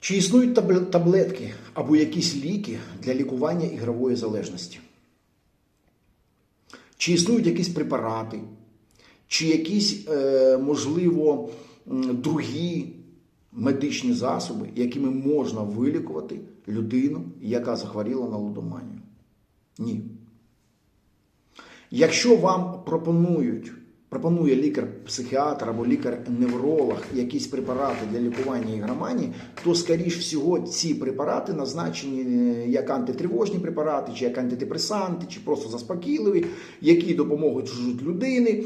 Чи існують табл- таблетки або якісь ліки для лікування ігрової залежності? Чи існують якісь препарати, чи якісь, е, можливо, другі медичні засоби, якими можна вилікувати людину, яка захворіла на лудоманію? Ні. Якщо вам пропонують, пропонує лікар-психіатр або лікар-невролог якісь препарати для лікування ігроманії, то, скоріш всього, ці препарати назначені е, як антитривожні препарати, чи як антидепресанти, чи просто заспокійливі, які допоможуть людини,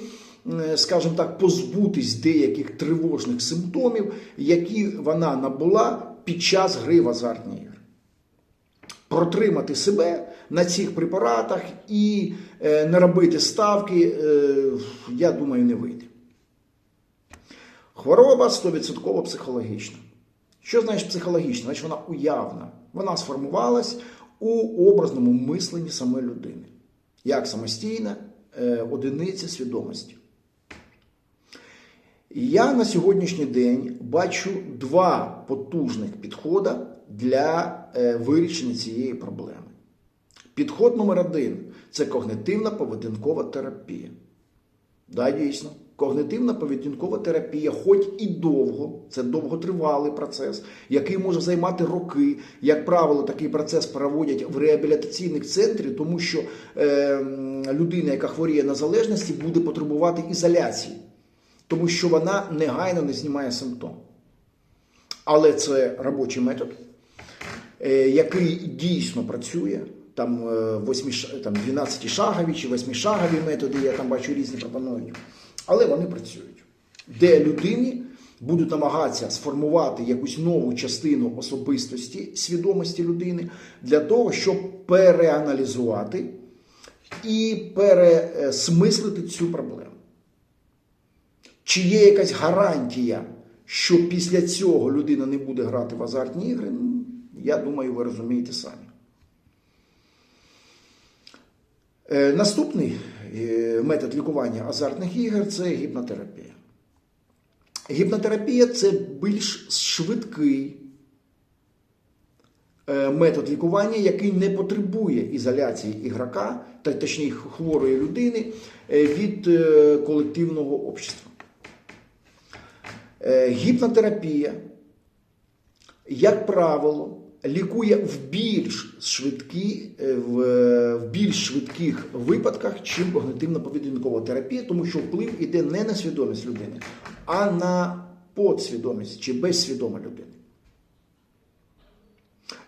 е, скажімо так, позбутись деяких тривожних симптомів, які вона набула під час гри в азартні ігри. Протримати себе на цих препаратах і е, не робити ставки, е, я думаю, не вийде. Хвороба 100% психологічна. Що значить психологічна? Значить вона уявна. Вона сформувалась у образному мисленні самої людини, як самостійна е, одиниця свідомості. Я на сьогоднішній день бачу два потужних підходи для вирішення цієї проблеми. Підход номер один це когнитивна поведінкова терапія. Да, дійсно. Когнитивна поведінкова терапія, хоч і довго, це довготривалий процес, який може займати роки. Як правило, такий процес проводять в реабілітаційних центрах, тому що е, людина, яка хворіє на залежності, буде потребувати ізоляції, тому що вона негайно не знімає симптом. Але це робочий метод, е, який дійсно працює. Там, е, восьмі, ш- там 12-шагові чи 8-шагові методи, я там бачу різні пропонують. Але вони працюють. Де людині будуть намагатися сформувати якусь нову частину особистості, свідомості людини для того, щоб переаналізувати і пересмислити цю проблему. Чи є якась гарантія, що після цього людина не буде грати в азартні ігри? Ну, Я думаю, ви розумієте самі. Е, Наступний е, метод лікування азартних ігор це гіпнотерапія. Гіпнотерапія це більш швидкий е, метод лікування, який не потребує ізоляції ігрока, та точніше хворої людини е, від е, колективного общества. Е, Гіпнотерапія, як правило, лікує в більш швидкі, е, в, в більш швидких випадках, чим когнитивно-поведінкова терапія, тому що вплив іде не на свідомість людини, а на подсвідомість чи безсвідома людини.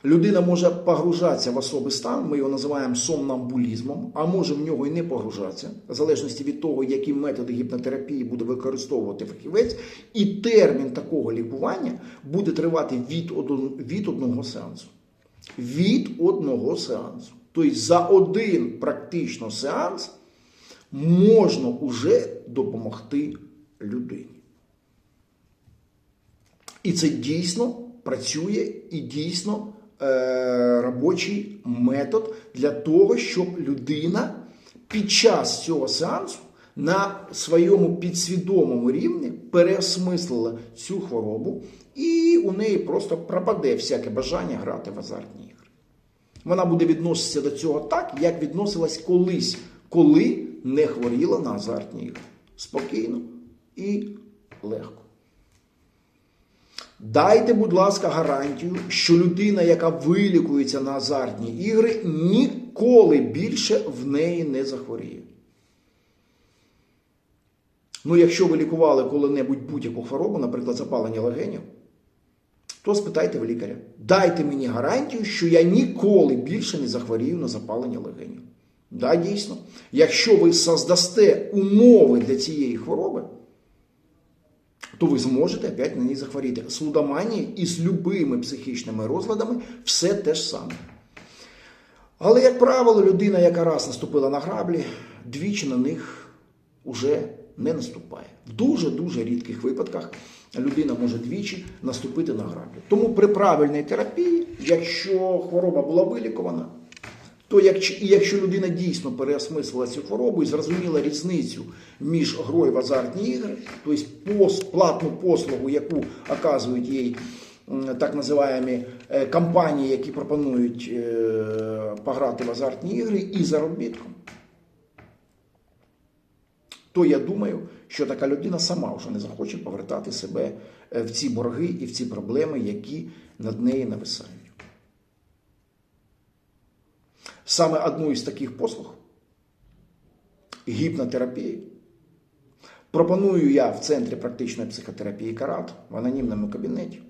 Людина може погружатися в особий стан, ми його називаємо сомнамбулізмом, а може в нього і не погружатися, в залежності від того, які методи гіпнотерапії буде використовувати фахівець, і термін такого лікування буде тривати від, один, від одного сеансу. Від одного сеансу. Тобто за один практично сеанс можна вже допомогти людині. І це дійсно працює і дійсно робочий метод для того, щоб людина під час цього сеансу на своєму підсвідомому рівні переосмислила цю хворобу, і у неї просто пропаде всяке бажання грати в азартні ігри. Вона буде відноситися до цього так, як відносилась колись, коли не хворіла на азартні ігри. Спокійно і легко. Дайте, будь ласка, гарантію, що людина, яка вилікується на азартні ігри, ніколи більше в неї не захворіє. Ну, якщо ви лікували коли-небудь будь-яку хворобу, наприклад, запалення легенів, то спитайте в лікаря. Дайте мені гарантію, що я ніколи більше не захворію на запалення легенів. Да, дійсно. Якщо ви создасте умови для цієї хвороби, то ви зможете опять на ній захворіти. З лудоманією і з любими психічними розладами все те ж саме. Але, як правило, людина, яка раз наступила на граблі, двічі на них уже не наступає. В дуже-дуже рідких випадках людина може двічі наступити на граблі. Тому при правильній терапії, якщо хвороба була вилікована, то якщо людина дійсно переосмислила цю хворобу і зрозуміла різницю між грою в азартні ігри, тобто платну послугу, яку оказують їй так називаємо е, компанії, які пропонують е, пограти в азартні ігри і заробітком, то я думаю, що така людина сама вже не захоче повертати себе е, в ці борги і в ці проблеми, які над нею нависають. Саме одну із таких послуг гіпнотерапії пропоную я в Центрі практичної психотерапії Карат в анонімному кабінеті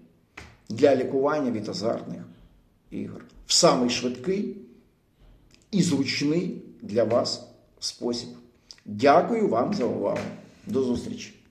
для лікування від азартних ігор в самий швидкий і зручний для вас спосіб. Дякую вам за увагу. До зустрічі!